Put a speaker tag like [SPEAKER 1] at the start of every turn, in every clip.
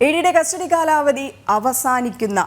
[SPEAKER 1] ഇഡിയുടെ custody കാലാവധി അവസാനിക്കുന്ന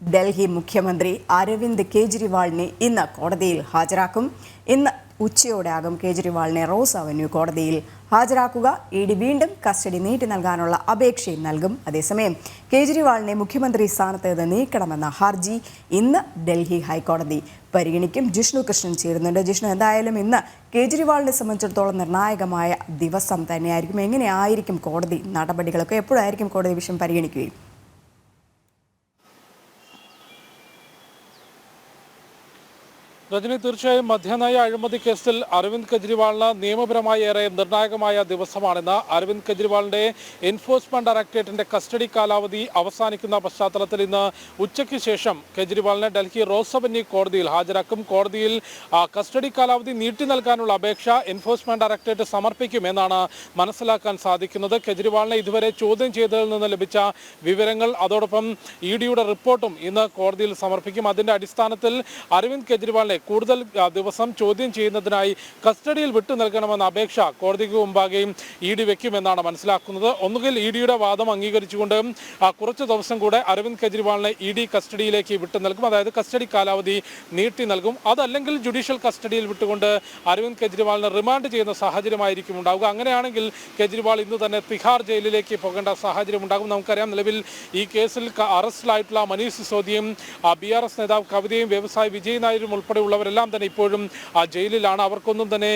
[SPEAKER 1] ഡൽഹി മുഖ്യമന്ത്രി അരവിന്ദ് കേജ്രിവാളിനെ ഇന്ന് കോടതിയിൽ ഹാജരാക്കും. ഇന്ന് ഉച്ചയോടെ ആകും കേജ്രിവാളിനെ റോസ് അവന്യൂ കോടതിയിൽ ഹാജരാക്കുക. ഇ ഡി വീണ്ടും കസ്റ്റഡി നീട്ടി നൽകാനുള്ള അപേക്ഷയും നൽകും. അതേസമയം കേജ്രിവാളിനെ മുഖ്യമന്ത്രി സ്ഥാനത്ത് നിന്ന് നീക്കണമെന്ന ഹർജി ഇന്ന് ഡൽഹി ഹൈക്കോടതി പരിഗണിക്കും. ജിഷ്ണു കൃഷ്ണൻ ചേരുന്നുണ്ട്. ജിഷ്ണു എന്തായാലും ഇന്ന് കേജ്രിവാളിനെ സംബന്ധിച്ചിടത്തോളം നിർണായകമായ ദിവസം തന്നെയായിരിക്കും. എങ്ങനെയായിരിക്കും കോടതി നടപടികളൊക്കെ? എപ്പോഴായിരിക്കും കോടതി വിഷയം പരിഗണിക്കുകയും?
[SPEAKER 2] രജനി തീർച്ചയായും മധ്യനയ അഴിമതി കേസിൽ അരവിന്ദ് കെജ്രിവാളിന് നിയമപരമായി ഏറെ നിർണായകമായ ദിവസമാണെന്ന്. അരവിന്ദ് കെജ്രിവാളിന്റെ എൻഫോഴ്സ്മെന്റ് ഡയറക്ടറേറ്റിന്റെ കസ്റ്റഡി കാലാവധി അവസാനിക്കുന്ന പശ്ചാത്തലത്തിൽ ഇന്ന് ഉച്ചയ്ക്ക് ശേഷം കെജ്രിവാളിനെ ഡൽഹി റോസ് അവന്യൂ കോടതിയിൽ ഹാജരാക്കും. കോടതിയിൽ കസ്റ്റഡി കാലാവധി നീട്ടി നൽകാനുള്ള അപേക്ഷ എൻഫോഴ്സ്മെന്റ് ഡയറക്ടറേറ്റ് സമർപ്പിക്കുമെന്നാണ് മനസ്സിലാക്കാൻ സാധിക്കുന്നത്. കെജ്രിവാളിനെ ഇതുവരെ ചോദ്യം ചെയ്തതിൽ നിന്ന് ലഭിച്ച വിവരങ്ങൾ അതോടൊപ്പം ഇ ഡിയുടെ റിപ്പോർട്ടും ഇന്ന് കോടതിയിൽ സമർപ്പിക്കും. അതിന്റെ അടിസ്ഥാനത്തിൽ അരവിന്ദ് കെജ്രിവാളിനെ കൂടുതൽ ദിവസം ചോദ്യം ചെയ്യുന്നതിനായി കസ്റ്റഡിയിൽ വിട്ടു നൽകണമെന്ന അപേക്ഷ കോടതിക്ക് മുമ്പാകെയും ഇ ഡി വെക്കുമെന്നാണ് മനസ്സിലാക്കുന്നത്. ഒന്നുകിൽ ഇ ഡിയുടെ വാദം അംഗീകരിച്ചുകൊണ്ട് കുറച്ച് ദിവസം കൂടെ അരവിന്ദ് കെജ്രിവാളിനെ ഇ ഡി കസ്റ്റഡിയിലേക്ക് വിട്ടു നൽകും. അതായത് കസ്റ്റഡി കാലാവധി നീട്ടി നൽകും. അതല്ലെങ്കിൽ ജുഡീഷ്യൽ കസ്റ്റഡിയിൽ വിട്ടുകൊണ്ട് അരവിന്ദ് കെജ്രിവാളിനെ റിമാൻഡ് ചെയ്യുന്ന സാഹചര്യമായിരിക്കും ഉണ്ടാവുക. അങ്ങനെയാണെങ്കിൽ കെജ്രിവാൾ ഇന്ന് തന്നെ തിഹാർ ജയിലിലേക്ക് പോകേണ്ട സാഹചര്യം ഉണ്ടാകും. നമുക്കറിയാം നിലവിൽ ഈ കേസിൽ അറസ്റ്റിലായിട്ടുള്ള മനീഷ് സിസോദിയും ബി ആർ എസ് നേതാവ് കവിതയും വ്യവസായി വിജയ് നായരും ഉൾപ്പെടെയുള്ളവരെല്ലാം തന്നെ ഇപ്പോഴും ജയിലിലാണ്. അവർക്കൊന്നും തന്നെ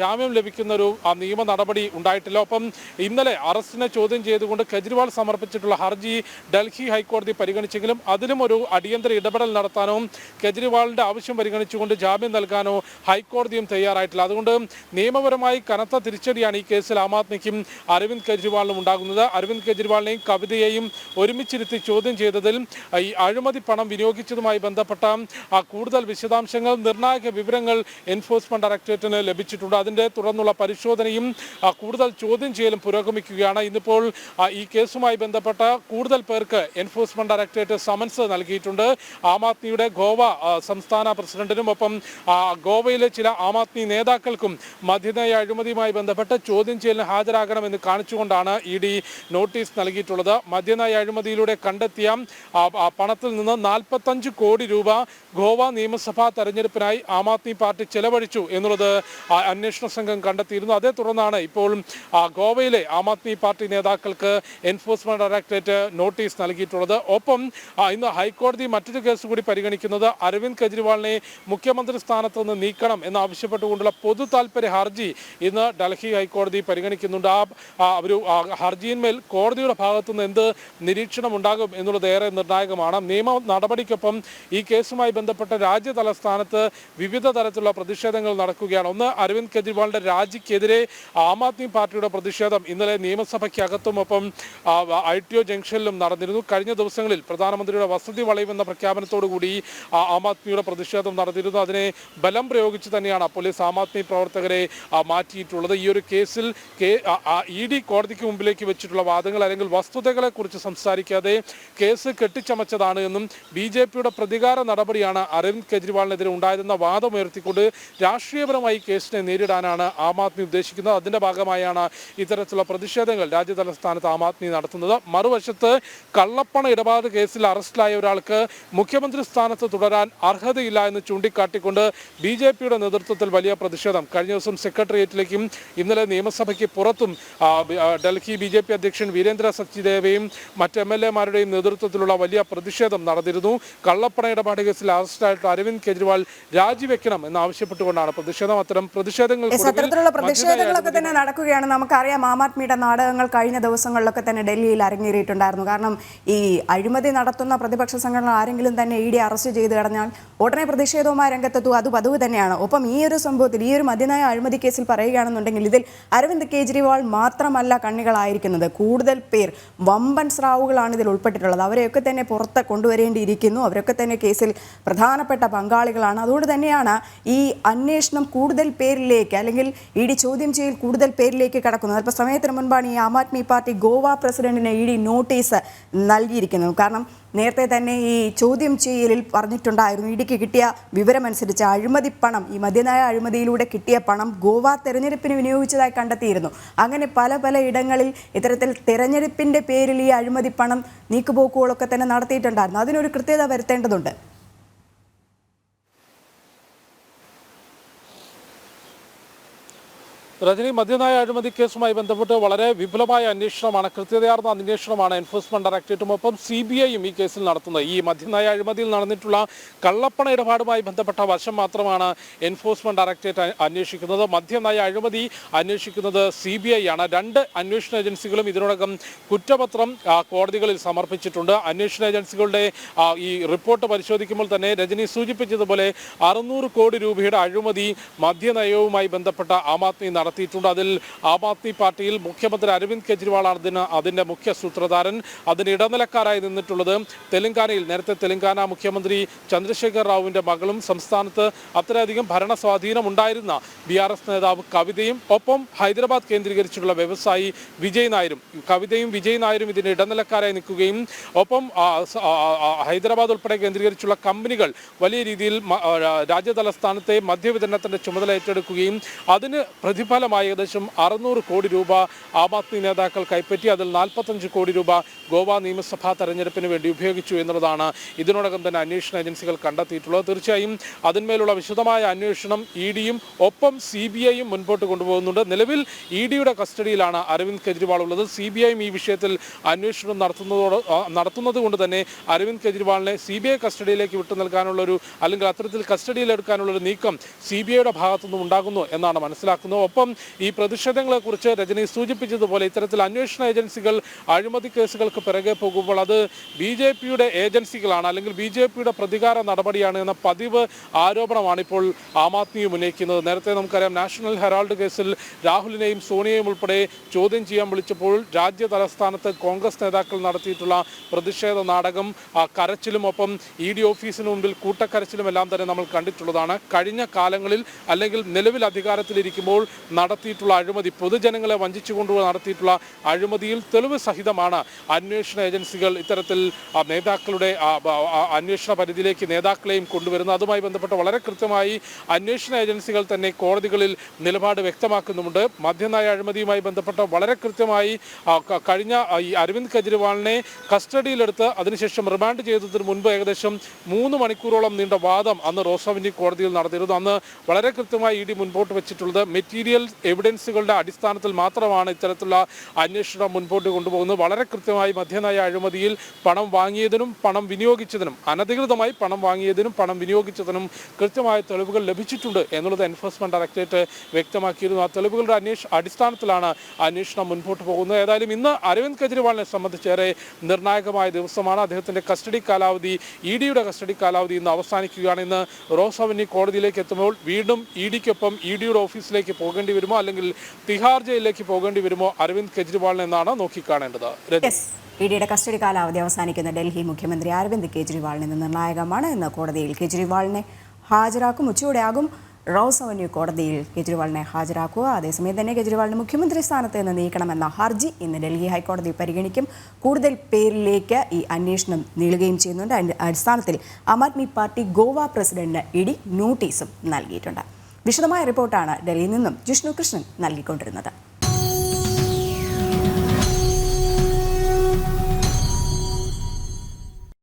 [SPEAKER 2] ജാമ്യം ലഭിക്കുന്ന ഒരു നിയമ നടപടി ഉണ്ടായിട്ടില്ല. ഒപ്പം ഇന്നലെ അറസ്റ്റിനെ ചോദ്യം ചെയ്തുകൊണ്ട് കെജ്രിവാൾ സമർപ്പിച്ചിട്ടുള്ള ഹർജി ഡൽഹി ഹൈക്കോടതി പരിഗണിച്ചെങ്കിലും അതിലും ഒരു അടിയന്തര ഇടപെടൽ നടത്താനോ കെജ്രിവാളിന്റെ ആവശ്യം പരിഗണിച്ചുകൊണ്ട് ജാമ്യം നൽകാനോ ഹൈക്കോടതിയും തയ്യാറായിട്ടില്ല. അതുകൊണ്ട് നിയമപരമായി കനത്ത തിരിച്ചടിയാണ് ഈ കേസിൽ ആം ആദ്മിക്കും അരവിന്ദ് കെജ്രിവാളിനും ഉണ്ടാകുന്നത്. അരവിന്ദ് കെജ്രിവാളിനെയും കവിതയെയും ഒരുമിച്ചിരുത്തി ചോദ്യം ചെയ്തതിൽ ഈ അഴിമതി പണം വിനിയോഗിച്ചതുമായി ബന്ധപ്പെട്ട കൂടുതൽ വിശദാംശങ്ങൾ നിർണായക വിവരങ്ങൾ എൻഫോഴ്സ്മെന്റ് ഡയറക്ടറേറ്റിന് ലഭിച്ചിട്ടുണ്ട്. അതിന്റെ തുടർന്നുള്ള പരിശോധനയും കൂടുതൽ ചോദ്യം ചെയ്യലും പുരോഗമിക്കുകയാണ്. ഇന്നിപ്പോൾ ഈ കേസുമായി ബന്ധപ്പെട്ട കൂടുതൽ പേർക്ക് എൻഫോഴ്സ്മെന്റ് ഡയറക്ടറേറ്റ് സമൻസ് നൽകിയിട്ടുണ്ട്. ആം ആദ്മിയുടെ ഗോവ സംസ്ഥാന പ്രസിഡന്റിനും ഒപ്പം ഗോവയിലെ ചില ആം ആദ്മി നേതാക്കൾക്കും മദ്യനയ അഴിമതിയുമായി ബന്ധപ്പെട്ട് ചോദ്യം ചെയ്യലിന് ഹാജരാകണമെന്ന് കാണിച്ചുകൊണ്ടാണ് ഇ ഡി നോട്ടീസ് നൽകിയിട്ടുള്ളത്. മദ്യനയ അഴിമതിയിലൂടെ കണ്ടെത്തിയ പണത്തിൽ നിന്ന് നാൽപ്പത്തഞ്ച് കോടി രൂപ ഗോവ നിയമസഭാ തെരഞ്ഞെടുപ്പിനായി ആം ആദ്മി പാർട്ടി ചെലവഴിച്ചു എന്നുള്ളത് അന്വേഷണ സംഘം കണ്ടെത്തിയിരുന്നു. അതേ തുടർന്നാണ് ഇപ്പോൾ ഗോവയിലെ ആം ആദ്മി പാർട്ടി നേതാക്കൾക്ക് എൻഫോഴ്സ്മെന്റ് ഡയറക്ടറേറ്റ് നോട്ടീസ് നൽകിയിട്ടുള്ളത്. ഒപ്പം ഇന്ന് ഹൈക്കോടതി മറ്റൊരു കേസ് കൂടി പരിഗണിക്കുന്നത് അരവിന്ദ് കെജ്രിവാളിനെ മുഖ്യമന്ത്രി സ്ഥാനത്ത് നിന്ന് നീക്കണം എന്നാവശ്യപ്പെട്ടുകൊണ്ടുള്ള പൊതു താൽപര്യ ഹർജി ഇന്ന് ഡൽഹി ഹൈക്കോടതി പരിഗണിക്കുന്നുണ്ട്. ആ ഒരു ഹർജിയിന്മേൽ കോടതിയുടെ ഭാഗത്തുനിന്ന് എന്ത് നിരീക്ഷണം ഉണ്ടാകും എന്നുള്ളത് ഏറെ നിർണായകമാണ്. നിയമ നടപടിക്കൊപ്പം ഈ കേസുമായി ബന്ധപ്പെട്ട രാജ്യ തലസ്ഥാനത്ത് വിവിധ തരത്തിലുള്ള പ്രതിഷേധങ്ങൾ നടക്കുകയാണ്. ഒന്ന് അരവിന്ദ് കെജ്രിവാളിന്റെ രാജിക്കെതിരെ ആം ആദ്മി പാർട്ടിയുടെ പ്രതിഷേധം ഇന്നലെ നിയമസഭയ്ക്കകത്തും ഒപ്പം ഐ ടി ഒ ജംഗ്ഷനിലും നടന്നിരുന്നു. കഴിഞ്ഞ ദിവസങ്ങളിൽ പ്രധാനമന്ത്രിയുടെ വസതി വളയുമെന്ന പ്രഖ്യാപനത്തോടുകൂടി ആ, ആദ്മിയുടെ പ്രതിഷേധം നടന്നിരുന്നു. അതിനെ ബലം പ്രയോഗിച്ച് തന്നെയാണ് പോലീസ് ആം ആദ്മി പ്രവർത്തകരെ മാറ്റിയിട്ടുള്ളത്. ഈ ഒരു കേസിൽ ഇ ഡി കോടതിക്ക് മുമ്പിലേക്ക് വെച്ചിട്ടുള്ള വാദങ്ങൾ അല്ലെങ്കിൽ വസ്തുതകളെ കുറിച്ച് സംസാരിക്കാതെ കേസ് കെട്ടിച്ചമച്ചതാണ് എന്നും ബി ജെ പിയുടെ പ്രതികാര നടപടിയാണ് അരവിന്ദ് കെജ്രിവാളിനെതിരെ ഉണ്ടായതെന്ന വാദം ഉയർത്തിക്കൊണ്ട് രാഷ്ട്രീയപരമായി കേസിനെ നേരിടാനാണ് ആം ആദ്മി ഉദ്ദേശിക്കുന്നത്. അതിന്റെ ഭാഗമായാണ് ഇത്തരത്തിലുള്ള പ്രതിഷേധങ്ങൾ രാജ്യതലസ്ഥാനത്ത് ആം ആദ്മി നടത്തുന്നത്. മറുവശത്ത് കള്ളപ്പണ ഇടപാട് കേസിൽ അറസ്റ്റിലായ ഒരാൾക്ക് മുഖ്യമന്ത്രി സ്ഥാനത്ത് തുടരാൻ അർഹതയില്ല എന്ന് ചൂണ്ടിക്കാട്ടിക്കൊണ്ട് ബി ജെ പിയുടെ നേതൃത്വത്തിൽ വലിയ പ്രതിഷേധം. കഴിഞ്ഞ ദിവസം സെക്രട്ടേറിയറ്റിലേക്കും ഇന്നലെ നിയമസഭയ്ക്ക് പുറത്തും ഡൽഹി ബി ജെ പി അധ്യക്ഷൻ വീരേന്ദ്ര സച്ചിദേവയും മറ്റ് എം എൽ എമാരുടെയും നേതൃത്വത്തിലുള്ള വലിയ പ്രതിഷേധം നടന്നിരുന്നു. കള്ളപ്പണ ഇടപാട് കേസിൽ അറസ്റ്റിലായിട്ട് അരവിന്ദ് കെജ്രിവാൾ രാജിവെക്കണം എന്നാവശ്യപ്പെട്ടുകൊണ്ടാണ് പ്രതിഷേധം. അത്തരം പ്രതിഷേധങ്ങൾ
[SPEAKER 1] അത്തരത്തിലുള്ള പ്രതിഷേധങ്ങളൊക്കെ തന്നെ നടക്കുകയാണ്. നമുക്കറിയാം ആം ആദ്മിയുടെ നാടകങ്ങൾ കഴിഞ്ഞ ദിവസങ്ങളിലൊക്കെ തന്നെ ഡൽഹിയിൽ അരങ്ങേറിയിട്ടുണ്ടായിരുന്നു. കാരണം ഈ അഴിമതി നടത്തുന്ന പ്രതിപക്ഷ സംഘടന ആരെങ്കിലും തന്നെ ഇ ഡി അറസ്റ്റ് ചെയ്ത് കഴിഞ്ഞാൽ ഉടനെ പ്രതിഷേധവുമായി രംഗത്തെത്തും. അത് പതിവ് തന്നെയാണ്. ഒപ്പം ഈ ഒരു സംഭവത്തിൽ ഈ ഒരു മതിനായ അഴിമതി കേസിൽ പറയുകയാണെന്നുണ്ടെങ്കിൽ ഇതിൽ അരവിന്ദ് കെജ്രിവാൾ മാത്രമല്ല കണ്ണികളായിരിക്കുന്നത്. കൂടുതൽ പേർ വമ്പൻ സ്രാവുകളാണ് ഇതിൽ ഉൾപ്പെട്ടിട്ടുള്ളത്. അവരെയൊക്കെ തന്നെ പുറത്ത് കൊണ്ടുവരേണ്ടിയിരിക്കുന്നു. അവരൊക്കെ തന്നെ കേസിൽ പ്രധാനപ്പെട്ട പങ്കാളികളാണ്. എന്നുള്ളതാണ് അതുകൊണ്ട് തന്നെയാണ് ഈ അന്വേഷണം കൂടുതൽ പേരിലേക്ക് അല്ലെങ്കിൽ ഇ ഡി ചോദ്യം ചെയ്യൽ കൂടുതൽ പേരിലേക്ക് കടക്കുന്നത്. അല്പ സമയത്തിന് മുൻപാണ് ഈ ആം ആദ്മി പാർട്ടി ഗോവ പ്രസിഡന്റിന് ഇ ഡി നോട്ടീസ് നൽകിയിരിക്കുന്നത്. കാരണം നേരത്തെ തന്നെ ഈ ചോദ്യം ചെയ്യലിൽ പറഞ്ഞിട്ടുണ്ടായിരുന്നു. ഇടിക്ക് കിട്ടിയ വിവരമനുസരിച്ച് അഴിമതി പണം ഈ മദ്യനായ അഴിമതിയിലൂടെ കിട്ടിയ പണം ഗോവ തെരഞ്ഞെടുപ്പിന് വിനിയോഗിച്ചതായി കണ്ടെത്തിയിരുന്നു. അങ്ങനെ പല പല ഇടങ്ങളിൽ ഇത്തരത്തിൽ തെരഞ്ഞെടുപ്പിന്റെ പേരിൽ ഈ അഴിമതി പണം നീക്കുപോക്കുകളൊക്കെ തന്നെ നടത്തിയിട്ടുണ്ടായിരുന്നു. അതിനൊരു കൃത്യത വരുത്തേണ്ടതുണ്ട്.
[SPEAKER 2] രജനി മദ്യനായ അഴിമതി കേസുമായി ബന്ധപ്പെട്ട് വളരെ വിപുലമായ അന്വേഷണമാണ് കൃത്യതയാർന്ന അന്വേഷണമാണ് എൻഫോഴ്സ്മെന്റ് ഡയറക്ടറേറ്റും ഒപ്പം സി ബി ഐയും ഈ കേസിൽ നടത്തുന്നത്. ഈ മദ്യനായ അഴിമതിയിൽ നടന്നിട്ടുള്ള കള്ളപ്പണ ഇടപാടുമായി ബന്ധപ്പെട്ട വശം മാത്രമാണ് എൻഫോഴ്സ്മെന്റ് ഡയറക്ടറേറ്റ് അന്വേഷിക്കുന്നത്. മദ്യനായ അഴിമതി അന്വേഷിക്കുന്നത് സി ബി ഐ ആണ്. രണ്ട് അന്വേഷണ ഏജൻസികളും ഇതിനോടകം കുറ്റപത്രം കോടതികളിൽ സമർപ്പിച്ചിട്ടുണ്ട്. അന്വേഷണ ഏജൻസികളുടെ ഈ റിപ്പോർട്ട് പരിശോധിക്കുമ്പോൾ തന്നെ രജനി സൂചിപ്പിച്ചതുപോലെ അറുന്നൂറ് കോടി രൂപയുടെ അഴിമതി മദ്യനയവുമായി ബന്ധപ്പെട്ട ആം ആദ്മി നടത്തിയിട്ടുണ്ട്. അതിൽ ആം ആദ്മി പാർട്ടിയിൽ മുഖ്യമന്ത്രി അരവിന്ദ് കെജ്രിവാളാണ് അതിന് അതിന്റെ മുഖ്യ സൂത്രധാരൻ. അതിന് ഇടനിലക്കാരായി നിന്നിട്ടുള്ളത് തെലങ്കാനയിൽ. നേരത്തെ തെലങ്കാന മുഖ്യമന്ത്രി ചന്ദ്രശേഖർ റാവുവിന്റെ മകളും സംസ്ഥാനത്ത് അത്രയധികം ഭരണ സ്വാധീനം ഉണ്ടായിരുന്ന ബി ആർ എസ് നേതാവ് കവിതയും ഒപ്പം ഹൈദരാബാദ് കേന്ദ്രീകരിച്ചുള്ള വ്യവസായി വിജയ് നായരും. കവിതയും വിജയ് നായരും ഇതിന് ഇടനിലക്കാരായി നിൽക്കുകയും ഒപ്പം ഹൈദരാബാദ് ഉൾപ്പെടെ കേന്ദ്രീകരിച്ചുള്ള കമ്പനികൾ വലിയ രീതിയിൽ രാജ്യതലസ്ഥാനത്തെ മദ്യവിതരണത്തിന്റെ ചുമതല ഏറ്റെടുക്കുകയും അതിന് പ്രതിഫലമായി ഏകദേശം അറുന്നൂറ് കോടി രൂപ ആം ആദ്മി നേതാക്കൾ കൈപ്പറ്റി അതിൽ നാൽപ്പത്തഞ്ച് കോടി രൂപ ഗോവ നിയമസഭാ തെരഞ്ഞെടുപ്പിന് വേണ്ടി ഉപയോഗിച്ചു എന്നുള്ളതാണ് ഇതിനോടകം തന്നെ അന്വേഷണ ഏജൻസികൾ കണ്ടെത്തിയിട്ടുള്ളത്. തീർച്ചയായും അതിന്മേലുള്ള വിശദമായ അന്വേഷണം ഇ ഡിയും ഒപ്പം സി ബി ഐയും മുൻപോട്ട് കൊണ്ടുപോകുന്നുണ്ട്. നിലവിൽ ഇ ഡിയുടെ കസ്റ്റഡിയിലാണ് അരവിന്ദ് കെജ്രിവാൾ ഉള്ളത്. സി ബി ഐയും ഈ വിഷയത്തിൽ അന്വേഷണം നടത്തുന്നതോട് നടത്തുന്നത് കൊണ്ട് തന്നെ അരവിന്ദ് കെജ്രിവാളിനെ സി ബി ഐ കസ്റ്റഡിയിലേക്ക് വിട്ടു നൽകാനുള്ള ഒരു അല്ലെങ്കിൽ അത്തരത്തിൽ കസ്റ്റഡിയിലെടുക്കാനുള്ള ഒരു നീക്കം സി ബി ഐയുടെ ഭാഗത്തുനിന്നും ഉണ്ടാകുന്നു എന്നാണ് മനസ്സിലാക്കുന്നത്. ഒപ്പം ഈ പ്രതിഷേധങ്ങളെക്കുറിച്ച് രജനി സൂചിപ്പിച്ചതുപോലെ ഇത്തരത്തിൽ അന്വേഷണ ഏജൻസികൾ അഴിമതി കേസുകൾക്ക് പിറകെ പോകുമ്പോൾ അത് ബി ജെ പിയുടെ ഏജൻസികളാണ് അല്ലെങ്കിൽ ബി ജെ പിയുടെ പ്രതികാര നടപടിയാണ് എന്ന പതിവ് ആരോപണമാണ് ഇപ്പോൾ ആം ആദ്മിയും ഉന്നയിക്കുന്നത്. നേരത്തെ നമുക്കറിയാം നാഷണൽ ഹെറാൾഡ് കേസിൽ രാഹുലിനെയും സോണിയയും ഉൾപ്പെടെ ചോദ്യം ചെയ്യാൻ വിളിച്ചപ്പോൾ രാജ്യ തലസ്ഥാനത്ത് കോൺഗ്രസ് നേതാക്കൾ നടത്തിയിട്ടുള്ള പ്രതിഷേധ നാടകം കരച്ചിലും ഒപ്പം ഇ ഡി ഓഫീസിന് മുമ്പിൽ കൂട്ടക്കരച്ചിലും എല്ലാം തന്നെ നമ്മൾ കണ്ടിട്ടുള്ളതാണ്. കഴിഞ്ഞ കാലങ്ങളിൽ അല്ലെങ്കിൽ നിലവിൽ അധികാരത്തിലിരിക്കുമ്പോൾ നടത്തിയിട്ടുള്ള അഴിമതി പൊതുജനങ്ങളെ വഞ്ചിച്ചുകൊണ്ട് നടത്തിയിട്ടുള്ള അഴിമതിയിൽ തെളിവ് സഹിതമാണ് അന്വേഷണ ഏജൻസികൾ ഇത്തരത്തിൽ നേതാക്കളുടെ അന്വേഷണ പരിധിയിലേക്ക് നേതാക്കളെയും കൊണ്ടുവരുന്നത്. അതുമായി ബന്ധപ്പെട്ട് വളരെ കൃത്യമായി അന്വേഷണ ഏജൻസികൾ തന്നെ കോടതികളിൽ നിലപാട് വ്യക്തമാക്കുന്നുമുണ്ട്. മദ്യനായ അഴിമതിയുമായി ബന്ധപ്പെട്ട് വളരെ കൃത്യമായി കഴിഞ്ഞ ഈ അരവിന്ദ് കെജ്രിവാളിനെ കസ്റ്റഡിയിലെടുത്ത് അതിനുശേഷം റിമാൻഡ് ചെയ്തതിന് മുൻപ് ഏകദേശം മൂന്ന് മണിക്കൂറോളം നീണ്ട വാദം അന്ന് റോസാവിന്റെ കോടതിയിൽ നടത്തിയിരുന്നു അന്ന് വളരെ കൃത്യമായി ഇ ഡി മുൻപോട്ട് വെച്ചിട്ടുള്ളത് മെറ്റീരിയൽ എവിഡൻസുകളുടെ അടിസ്ഥാനത്തിൽ മാത്രമാണ് ഇത്തരത്തിലുള്ള അന്വേഷണം മുൻപോട്ട് കൊണ്ടുപോകുന്നത്. വളരെ കൃത്യമായി മദ്യനയ അഴിമതിയിൽ പണം വാങ്ങിയതിനും പണം വിനിയോഗിച്ചതിനും അനധികൃതമായി പണം വാങ്ങിയതിനും പണം വിനിയോഗിച്ചതിനും കൃത്യമായ തെളിവുകൾ ലഭിച്ചിട്ടുണ്ട് എന്നുള്ളത് എൻഫോഴ്സ്മെന്റ് ഡയറക്ടറേറ്റ് വ്യക്തമാക്കിയിരുന്നു. ആ തെളിവുകളുടെ അന്വേഷ അടിസ്ഥാനത്തിലാണ് അന്വേഷണം മുൻപോട്ട് പോകുന്നത്. ഏതായാലും ഇന്ന് അരവിന്ദ് കെജ്രിവാളിനെ സംബന്ധിച്ചേറെ നിർണായകമായ ദിവസമാണ്. അദ്ദേഹത്തിന്റെ കസ്റ്റഡി കാലാവധി ഇ ഡിയുടെ കസ്റ്റഡി കാലാവധി ഇന്ന് അവസാനിക്കുകയാണ്. ഇന്ന് റോസ് അവന്യൂ കോടതിയിലേക്ക് എത്തുമ്പോൾ വീണ്ടും ഇ ഡിക്കൊപ്പം ഇ ഡിയുടെ ഓഫീസിലേക്ക് പോകേണ്ടി വരുമോ? അല്ലെങ്കിൽ തിഹാർ ജയിലിലേക്ക് പോകേണ്ടി വരുമോ? അരവിന്ദ് കെജ്രിവാളിനെ എന്നാണ് നോക്കിക്കാണേണ്ടത്.
[SPEAKER 1] ഇഡിയുടെ കസ്റ്റഡി കാലാവധി അവസാനിക്കുന്ന ഡൽഹി മുഖ്യമന്ത്രി അരവിന്ദ് കെജ്രിവാളിന് ഇന്ന് നിർണായകമാണ്. ഇന്ന് കോടതിയിൽ കെജ്രിവാളിനെ ഹാജരാക്കും. ഉച്ചയോടെ ഉച്ചയോടെയാകും റോസ് അവന്യൂ കോടതിയിൽ കെജ്രിവാളിനെ ഹാജരാക്കുക. അതേസമയം തന്നെ കെജ്രിവാളിന് മുഖ്യമന്ത്രി സ്ഥാനത്ത് നിന്ന് നീക്കണമെന്ന ഹർജി ഇന്ന് ഡൽഹി ഹൈക്കോടതി പരിഗണിക്കും. കൂടുതൽ പേരിലേക്ക് ഈ അന്വേഷണം നീളുകയും ചെയ്യുന്നുണ്ട്. അടിസ്ഥാനത്തിൽ ആം ആദ്മി പാർട്ടി ഗോവ പ്രസിഡന്റിന് ഇഡി നോട്ടീസും നൽകിയിട്ടുണ്ട്. വിശദമായ റിപ്പോർട്ടാണ് ഡൽഹിയിൽ നിന്നും ജിഷ്ണു കൃഷ്ണൻ നൽകിക്കൊണ്ടിരുന്നത്